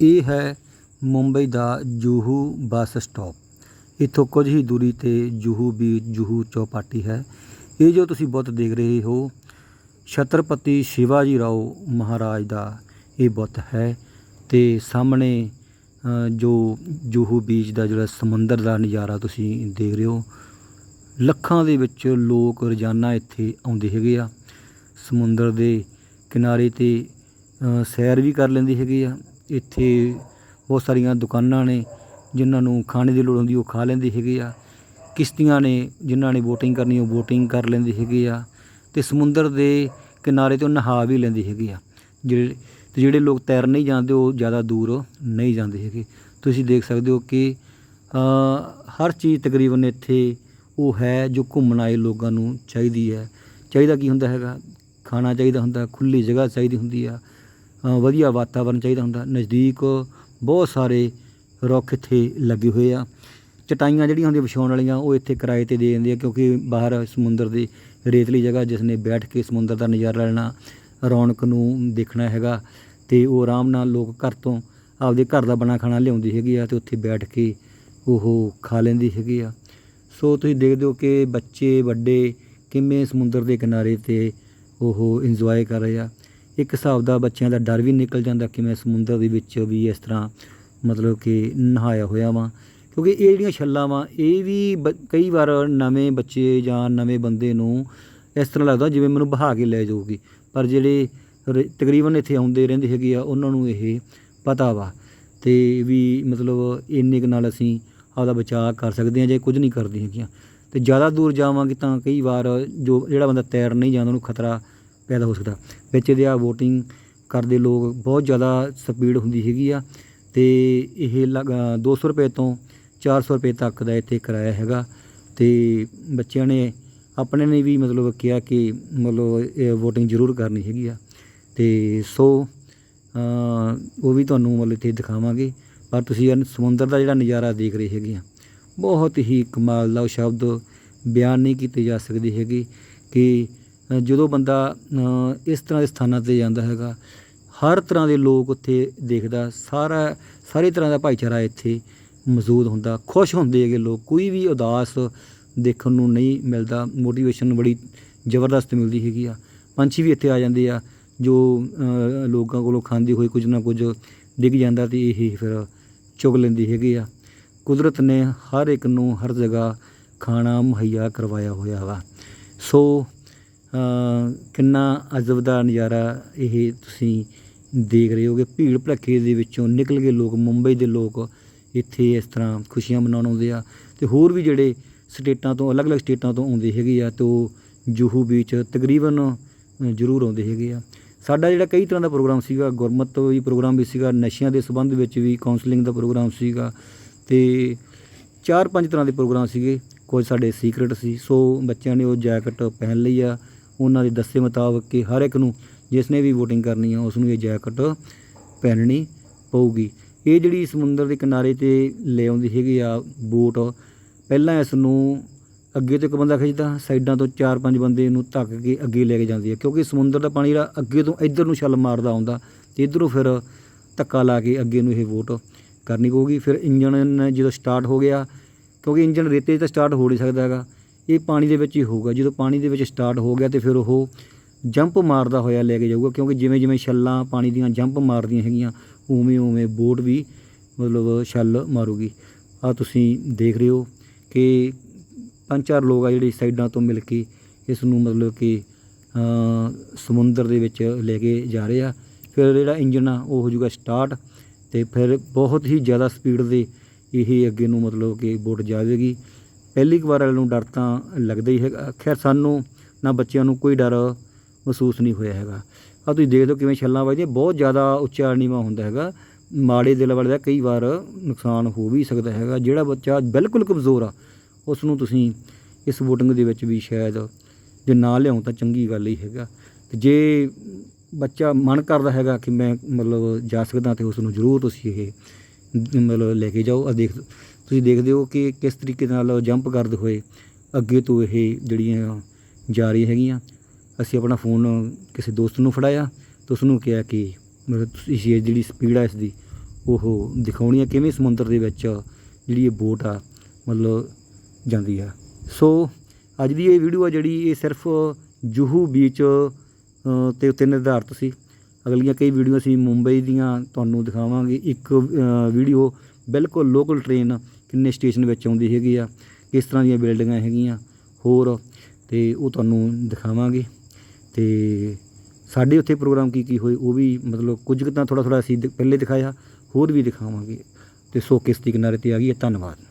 ਇਹ ਹੈ ਮੁੰਬਈ ਦਾ ਜੂਹੂ ਬੱਸ ਸਟਾਪ। ਇੱਥੋਂ ਕੁਝ ਹੀ ਦੂਰੀ ਤੇ ਜੂਹੂ ਬੀਚ ਜੂਹੂ ਚੌਪਾਟੀ ਹੈ। ਇਹ ਜੋ ਤੁਸੀਂ ਬੁੱਤ ਦੇਖ ਰਹੇ ਹੋ, ਛਤਰਪਤੀ ਸ਼ਿਵਾਜੀ ਰਾਓ ਮਹਾਰਾਜ ਦਾ ਇਹ ਬੁੱਤ ਹੈ ਤੇ ਸਾਹਮਣੇ ਜੋ ਜੂਹੂ ਬੀਚ ਦਾ ਜਿਹੜਾ ਸਮੁੰਦਰ ਦਾ ਨਜ਼ਾਰਾ ਤੁਸੀਂ ਦੇਖ ਰਹੇ ਹੋ, ਲੱਖਾਂ ਦੇ ਵਿੱਚ ਲੋਕ ਰੋਜ਼ਾਨਾ ਇੱਥੇ ਆਉਂਦੇ ਹੈਗੇ ਆ। ਸਮੁੰਦਰ ਦੇ ਕਿਨਾਰੇ ਤੇ ਸੈਰ ਵੀ ਕਰ ਲੈਂਦੇ ਹੈਗੇ ਆ। ਇੱਥੇ ਬਹੁਤ ਸਾਰੀਆਂ ਦੁਕਾਨਾਂ ਨੇ ਜਿਨ੍ਹਾਂ ਨੂੰ ਖਾਣੇ ਦੀ ਲੋੜ ਹੁੰਦੀ, ਉਹ ਖਾ ਲੈਂਦੇ ਹੈਗੇ ਆ। ਕਿਸ਼ਤੀਆਂ ਨੇ ਜਿਨ੍ਹਾਂ ਨੇ ਬੋਟਿੰਗ ਕਰਨੀ, ਉਹ ਬੋਟਿੰਗ ਕਰ ਲੈਂਦੇ ਹੈਗੇ ਆ। ਤੇ ਸਮੁੰਦਰ ਦੇ ਕਿਨਾਰੇ 'ਤੇ ਉਹ ਨਹਾ ਵੀ ਲੈਂਦੇ ਹੈਗੇ ਆ। ਜਿਹੜੇ, ਤੇ ਜਿਹੜੇ ਲੋਕ ਤੈਰ ਨਹੀਂ ਜਾਂਦੇ, ਉਹ ਜ਼ਿਆਦਾ ਦੂਰ ਨਹੀਂ ਜਾਂਦੇ ਹੈਗੇ। ਤੁਸੀਂ ਦੇਖ ਸਕਦੇ ਹੋ ਕਿ ਹਰ ਚੀਜ਼ ਤਕਰੀਬਨ ਇੱਥੇ ਉਹ ਹੈ ਜੋ ਘੁੰਮਣ ਆਏ ਲੋਕਾਂ ਨੂੰ ਚਾਹੀਦੀ ਹੈ। ਚਾਹੀਦਾ ਕੀ ਹੁੰਦਾ ਹੈਗਾ? ਖਾਣਾ ਚਾਹੀਦਾ ਹੁੰਦਾ ਖੁੱਲੀ ਜਗ੍ਹਾ ਚਾਹੀਦੀ ਹੁੰਦੀ ਆ। ਵਧੀਆ ਵਾਤਾਵਰਨ ਚਾਹੀਦਾ ਹੁੰਦਾ। ਨਜ਼ਦੀਕ ਬਹੁਤ ਸਾਰੇ ਰੁੱਖ ਇੱਥੇ ਲੱਗੇ ਹੋਏ ਆ। ਚਟਾਈਆਂ ਜਿਹੜੀਆਂ ਹੁੰਦੀਆਂ ਵਿਛਾਉਣ ਵਾਲੀਆਂ, ਉਹ ਇੱਥੇ ਕਿਰਾਏ ਤੇ ਦੇ ਦਿੰਦੇ ਆ ਕਿਉਂਕਿ ਬਾਹਰ ਸਮੁੰਦਰ ਦੀ ਰੇਤਲੀ ਜਗ੍ਹਾ ਜਿਸ ਨੇ ਬੈਠ ਕੇ ਸਮੁੰਦਰ ਦਾ ਨਜ਼ਾਰਾ ਲੈਣਾ ਰੌਣਕ ਨੂੰ ਦੇਖਣਾ ਹੈਗਾ ਤੇ ਉਹ ਆਰਾਮ ਨਾਲ ਲੋਕ ਘਰ ਤੋਂ ਆਪਦੇ ਘਰ ਦਾ ਬਣਾ ਖਾਣਾ ਲਿਆਉਂਦੀ ਹੈਗੀ ਆ ਤੇ ਉੱਥੇ ਬੈਠ ਕੇ ਉਹ ਖਾ ਲੈਂਦੀ ਹੈਗੀ ਆ। ਸੋ ਤੁਸੀਂ ਦੇਖਦੇ ਹੋ ਕਿ ਬੱਚੇ ਵੱਡੇ ਕਿਵੇਂ ਸਮੁੰਦਰ ਦੇ ਕਿਨਾਰੇ ਤੇ ਉਹ ਇੰਜੋਏ ਕਰ ਰਹੇ ਆ। ਇੱਕ ਹਿਸਾਬ ਦਾ ਬੱਚਿਆਂ ਦਾ ਡਰ ਵੀ ਨਿਕਲ ਜਾਂਦਾ ਕਿ ਮੈਂ ਸਮੁੰਦਰ ਦੇ ਵਿੱਚ ਵੀ ਇਸ ਤਰ੍ਹਾਂ ਮਤਲਬ ਕਿ ਨਹਾਇਆ ਹੋਇਆ ਵਾਂ। ਕਿਉਂਕਿ ਇਹ ਜਿਹੜੀਆਂ ਛੱਲਾਂ ਵਾਂ, ਇਹ ਵੀ ਬ- ਕਈ ਵਾਰ ਨਵੇਂ ਬੱਚੇ ਜਾਂ ਨਵੇਂ ਬੰਦੇ ਨੂੰ ਇਸ ਤਰ੍ਹਾਂ ਲੱਗਦਾ ਜਿਵੇਂ ਮੈਨੂੰ ਬਹਾ ਕੇ ਲੈ ਜਾਊਗੀ। ਪਰ ਜਿਹੜੇ ਰ- ਤਕਰੀਬਨ ਇੱਥੇ ਆਉਂਦੇ ਰਹਿੰਦੇ ਹੈਗੇ ਆ, ਉਹਨਾਂ ਨੂੰ ਇਹ ਪਤਾ ਵਾ। ਤੇ ਵੀ ਮਤਲਬ ਇੰਨੇ ਕੁ ਨਾਲ ਅਸੀਂ ਆਪਦਾ ਬਚਾਅ ਕਰ ਸਕਦੇ ਹਾਂ ਜੇ ਕੁਝ ਨਹੀਂ ਕਰਦੀ ਹੈਗੀਆਂ। ਤੇ ਜ਼ਿਆਦਾ ਦੂਰ ਜਾਵਾਂਗੇ ਤਾਂ ਕਈ ਵਾਰ ਜੋ ਜਿਹੜਾ ਬੰਦਾ ਤੈਰ ਨਹੀਂ ਜਾਂਦਾ ਉਹਨੂੰ ਖਤਰਾ ਪੈਦਾ ਹੋ ਸਕਦਾ। ਵਿੱਚ ਇਹਦੇ ਆ ਵੋਟਿੰਗ ਕਰਦੇ ਲੋਕ ਬਹੁਤ ਜ਼ਿਆਦਾ ਸਪੀਡ ਹੁੰਦੀ ਹੈਗੀ ਆ ਤੇ ਇਹ ਲਗ- 200 ਰੁਪਏ ਤੋਂ 400 ਰੁਪਏ ਤੱਕ ਦਾ ਇੱਥੇ ਕਿਰਾਇਆ ਹੈਗਾ। ਤੇ ਬੱਚਿਆਂ ਨੇ ਆਪਣੇ ਨੇ ਵੀ ਮਤਲਬ ਕਿਹਾ ਕਿ ਮਤਲਬ ਇਹ ਵੋਟਿੰਗ ਜ਼ਰੂਰ ਕਰਨੀ ਹੈਗੀ ਆ। ਤੇ ਸੋ ਉਹ ਵੀ ਤੁਹਾਨੂੰ ਮਤਲਬ ਇੱਥੇ ਦਿਖਾਵਾਂਗੇ। ਪਰ ਤੁਸੀਂ ਸਮੁੰਦਰ ਦਾ ਜਿਹੜਾ ਨਜ਼ਾਰਾ ਦੇਖ ਰਹੇ ਹੈਗੇ ਆ, ਬਹੁਤ ਹੀ ਕਮਾਲ ਦਾ ਉਹ ਸ਼ਬਦ ਬਿਆਨ ਨਹੀਂ ਕੀਤੇ ਜਾ ਸਕਦੇ ਹੈਗੇ ਕਿ ਜਦੋਂ ਬੰਦਾ ਇਸ ਤਰ੍ਹਾਂ ਦੇ ਸਥਾਨਾਂ ਤੇ ਜਾਂਦਾ ਹੈਗਾ, ਹਰ ਤਰ੍ਹਾਂ ਦੇ ਲੋਕ ਉੱਥੇ ਦੇਖਦਾ, ਸਾਰਾ, ਸਾਰੇ ਤਰ੍ਹਾਂ ਦਾ ਭਾਈਚਾਰਾ ਇੱਥੇ ਮੌਜੂਦ ਹੁੰਦਾ, ਖੁਸ਼ ਹੁੰਦੇ ਹੈਗੇ ਲੋਕ, ਕੋਈ ਵੀ ਉਦਾਸ ਦੇਖਣ ਨੂੰ ਨਹੀਂ ਮਿਲਦਾ ਮੋਟੀਵੇਸ਼ਨ ਬੜੀ ਜ਼ਬਰਦਸਤ ਮਿਲਦੀ ਹੈਗੀ ਆ। ਪੰਛੀ ਵੀ ਇੱਥੇ ਆ ਜਾਂਦੇ ਆ, ਜੋ ਲੋਕਾਂ ਕੋਲੋਂ ਖਾਂਦੇ ਹੋਏ ਕੁਝ ਨਾ ਕੁਝ ਡਿੱਗ ਜਾਂਦਾ ਤੇ ਇਹ ਫਿਰ ਚੁਗ ਲੈਂਦੀ ਹੈਗੀ ਆ। ਕੁਦਰਤ ਨੇ ਹਰ ਇੱਕ ਨੂੰ ਹਰ ਜਗ੍ਹਾ ਖਾਣਾ ਮੁਹੱਈਆ ਕਰਵਾਇਆ ਹੋਇਆ ਵਾ। ਸੋ ਕਿੰਨਾ ਅਜਬ ਦਾ ਨਜ਼ਾਰਾ ਇਹ ਤੁਸੀਂ ਦੇਖ ਰਹੇ ਹੋਗੇ। ਭੀੜ ਭੜੱਕੇ ਦੇ ਵਿੱਚੋਂ ਨਿਕਲ ਕੇ ਲੋਕ, ਮੁੰਬਈ ਦੇ ਲੋਕ ਇੱਥੇ ਇਸ ਤਰ੍ਹਾਂ ਖੁਸ਼ੀਆਂ ਮਨਾਉਣ ਆਉਂਦੇ ਆ। ਤੇ ਹੋਰ ਵੀ ਜਿਹੜੇ ਸਟੇਟਾਂ ਤੋਂ, ਅਲੱਗ-ਅਲੱਗ ਸਟੇਟਾਂ ਤੋਂ ਆਉਂਦੇ ਹੈਗੇ ਆ, ਤੇ ਉਹ ਜੂਹੂ ਬੀਚ ਤਕਰੀਬਨ ਜ਼ਰੂਰ ਆਉਂਦੇ ਹੈਗੇ ਆ। ਸਾਡਾ ਜਿਹੜਾ ਕਈ ਤਰ੍ਹਾਂ ਦਾ ਪ੍ਰੋਗਰਾਮ ਸੀਗਾ, ਗੁਰਮਤ ਵੀ ਪ੍ਰੋਗਰਾਮ ਵੀ ਸੀਗਾ, ਨਸ਼ਿਆਂ ਦੇ ਸੰਬੰਧ ਵਿੱਚ ਵੀ ਕਾਉਂਸਲਿੰਗ ਦਾ ਪ੍ਰੋਗਰਾਮ ਸੀਗਾ, ਤੇ ਚਾਰ ਪੰਜ ਤਰ੍ਹਾਂ ਦੇ ਪ੍ਰੋਗਰਾਮ ਸੀਗੇ। ਕੁਝ ਸਾਡੇ ਸੀਕ੍ਰੇਟ ਸੀ, ਸੋ ਬੱਚਿਆਂ ਨੇ ਉਹ ਜੈਕਟ ਪਹਿਨ ਲਈ ਆ। ਉਹਨਾਂ ਦੇ ਦੱਸੇ ਮੁਤਾਬਕ ਕਿ ਹਰ ਇੱਕ ਨੂੰ ਜਿਸ ਨੇ ਵੀ VOTING ਕਰਨੀ ਆ, ਉਸ ਨੂੰ ਇਹ ਜੈਕਟ ਪਹਿਨਣੀ ਪਊਗੀ। ਇਹ ਜਿਹੜੀ ਸਮੁੰਦਰ ਦੇ ਕਿਨਾਰੇ ਤੇ ਲੈ ਆਉਂਦੀ ਹੈਗੀ ਆ ਬੋਟ, ਪਹਿਲਾਂ ਇਸ ਨੂੰ ਅੱਗੇ ਤੋਂ ਇੱਕ ਬੰਦਾ ਖਿੱਚਦਾ, ਸਾਈਡਾਂ ਤੋਂ ਚਾਰ ਪੰਜ ਬੰਦੇ ਇਹਨੂੰ ਧੱਕ ਕੇ ਅੱਗੇ ਲੈ ਕੇ ਜਾਂਦੀ ਹੈ ਕਿਉਂਕਿ ਸਮੁੰਦਰ ਦਾ ਪਾਣੀ ਜਿਹੜਾ ਅੱਗੇ ਤੋਂ ਇੱਧਰ ਨੂੰ ਛੱਲ ਮਾਰਦਾ ਆਉਂਦਾ ਤੇ ਇੱਧਰੋਂ ਫਿਰ ਧੱਕਾ ਲਾ ਕੇ ਅੱਗੇ ਨੂੰ ਇਹ ਵੋਟ ਕਰਨੀ ਪਊਗੀ। ਫਿਰ ਇੰਜਣ ਜਦੋਂ ਸਟਾਰਟ ਹੋ ਗਿਆ, ਕਿਉਂਕਿ ਇੰਜਣ ਰੇਤੇ 'ਚ ਤਾਂ ਸਟਾਰਟ ਹੋ ਨਹੀਂ ਸਕਦਾ ਹੈਗਾ। ਇਹ ਪਾਣੀ ਦੇ ਵਿੱਚ ਹੀ ਹੋਊਗਾ। ਜਦੋਂ ਪਾਣੀ ਦੇ ਵਿੱਚ ਸਟਾਰਟ ਹੋ ਗਿਆ ਤੇ ਫਿਰ ਉਹ ਜੰਪ ਮਾਰਦਾ ਹੋਇਆ ਲੈ ਕੇ ਜਾਊਗਾ, ਕਿਉਂਕਿ ਜਿਵੇਂ ਜਿਵੇਂ ਛੱਲਾਂ ਪਾਣੀ ਦੀਆਂ ਜੰਪ ਮਾਰਦੀਆਂ ਹੈਗੀਆਂ, ਉਵੇਂ ਉਵੇਂ ਬੋਟ ਵੀ ਮਤਲਬ ਛੱਲ ਮਾਰੂਗੀ। ਆ ਤੁਸੀਂ ਦੇਖ ਰਹੇ ਹੋ ਕਿ ਪੰਜ ਚਾਰ ਲੋਕ ਆ ਜਿਹੜੇ ਸਾਈਡਾਂ ਤੋਂ ਮਿਲ ਕੇ ਇਸ ਨੂੰ ਮਤਲਬ ਕਿ ਸਮੁੰਦਰ ਦੇ ਵਿੱਚ ਲੈ ਕੇ ਜਾ ਰਹੇ ਆ। ਫਿਰ ਜਿਹੜਾ ਇੰਜਨ ਆ, ਉਹ ਹੋ ਜਾਊਗਾ ਸਟਾਰਟ ਤੇ ਫਿਰ ਬਹੁਤ ਹੀ ਜ਼ਿਆਦਾ ਸਪੀਡ ਦੇ ਇਹ ਅੱਗੇ ਨੂੰ ਮਤਲਬ ਕਿ ਬੋਟ ਜਾਵੇਗੀ। ਪਹਿਲੀ ਕੁ ਵਾਰ ਵਾਲੇ ਨੂੰ ਡਰ ਤਾਂ ਲੱਗਦਾ ਹੀ ਹੈਗਾ। ਖੈਰ, ਸਾਨੂੰ ਨਾ ਬੱਚਿਆਂ ਨੂੰ ਕੋਈ ਡਰ ਮਹਿਸੂਸ ਨਹੀਂ ਹੋਇਆ ਹੈਗਾ। ਆ ਤੁਸੀਂ ਦੇਖ ਲਓ ਕਿਵੇਂ ਛੱਲਾਂ ਵੱਜਦੀਆਂ। ਬਹੁਤ ਜ਼ਿਆਦਾ ਉੱਚਾ ਨੀਵਾਂ ਹੁੰਦਾ ਹੈਗਾ। ਮਾੜੇ ਦਿਲ ਵਾਲੇ ਦਾ ਕਈ ਵਾਰ ਨੁਕਸਾਨ ਹੋ ਵੀ ਸਕਦਾ ਹੈਗਾ। ਜਿਹੜਾ ਬੱਚਾ ਬਿਲਕੁਲ ਕਮਜ਼ੋਰ ਆ, ਉਸ ਨੂੰ ਤੁਸੀਂ ਇਸ ਵੋਟਿੰਗ ਦੇ ਵਿੱਚ ਵੀ ਸ਼ਾਇਦ ਜੇ ਨਾ ਲਿਆਉਂ ਤਾਂ ਚੰਗੀ ਗੱਲ ਹੀ ਹੈਗਾ। ਤੇ ਜੇ ਬੱਚਾ ਮਨ ਕਰਦਾ ਹੈਗਾ ਕਿ ਮੈਂ ਮਤਲਬ ਜਾ ਸਕਦਾ ਤੇ ਉਸ ਨੂੰ ਜ਼ਰੂਰ ਤੁਸੀਂ ਇਹ ਮਤਲਬ ਲੈ ਕੇ ਜਾਓ। ਆ ਦੇਖ ਤੁਸੀਂ ਦੇਖਦੇ ਹੋ ਕਿ ਕਿਸ ਤਰੀਕੇ ਨਾਲ ਜੰਪ ਕਰਦੇ ਹੋਏ ਅੱਗੇ ਤੋਂ ਇਹ ਜਿਹੜੀਆਂ ਜਾ ਰਹੀਆਂ ਹੈਗੀਆਂ ਅਸੀਂ ਆਪਣਾ ਫੋਨ ਕਿਸੇ ਦੋਸਤ ਨੂੰ ਫੜਾਇਆ ਤੇ ਉਸ ਨੂੰ ਕਿਹਾ ਕਿ ਮਤਲਬ ਤੁਸੀਂ ਇਹ ਜਿਹੜੀ ਸਪੀਡ ਆ ਇਸ ਦੀ ਉਹ ਦਿਖਾਉਣੀ ਆ ਕਿਵੇਂ ਸਮੁੰਦਰ ਦੇ ਵਿੱਚ ਜਿਹੜੀ ਇਹ ਬੋਟ ਆ ਮਤਲਬ ਜਾਂਦੀ ਆ। ਸੋ ਅੱਜ ਦੀ ਇਹ ਵੀਡੀਓ ਆ ਜਿਹੜੀ ਇਹ ਸਿਰਫ ਜੂਹੂ ਬੀਚ ਅ, ਤੇ ਉੱਤੇ ਨਿਰਧਾਰਤ ਸੀ। ਅਗਲੀਆਂ ਕਈ ਵੀਡੀਓ ਅਸੀਂ ਮੁੰਬਈ ਦੀਆਂ ਤੁਹਾਨੂੰ ਦਿਖਾਵਾਂਗੇ। ਇੱਕ ਵੀਡੀਓ ਬਿਲਕੁਲ ਲੋਕਲ ਟ੍ਰੇਨ ਕਿੰਨੇ ਸਟੇਸ਼ਨ ਵਿੱਚ ਆਉਂਦੀ ਹੈਗੀ ਆ, ਕਿਸ ਤਰ੍ਹਾਂ ਦੀਆਂ ਬਿਲਡਿੰਗਾਂ ਹੈਗੀਆਂ, ਹੋਰ ਤੇ ਉਹ ਤੁਹਾਨੂੰ ਦਿਖਾਵਾਂਗੇ। ਤੇ ਸਾਡੇ ਉੱਥੇ ਪ੍ਰੋਗਰਾਮ ਕੀ ਕੀ ਹੋਏ, ਉਹ ਵੀ ਮਤਲਬ ਕੁਝ ਕੁ ਤਾਂ ਥੋੜਾ ਥੋੜਾ ਅਸੀਂ ਪਹਿਲੇ ਦਿਖਾਇਆ, ਹੋਰ ਵੀ ਦਿਖਾਵਾਂਗੇ। ਤੇ ਸੋ ਕਿਸ ਦੀ ਕਿਨਾਰੇ ਤੇ ਆ ਗਈ ਹੈ, ਧੰਨਵਾਦ।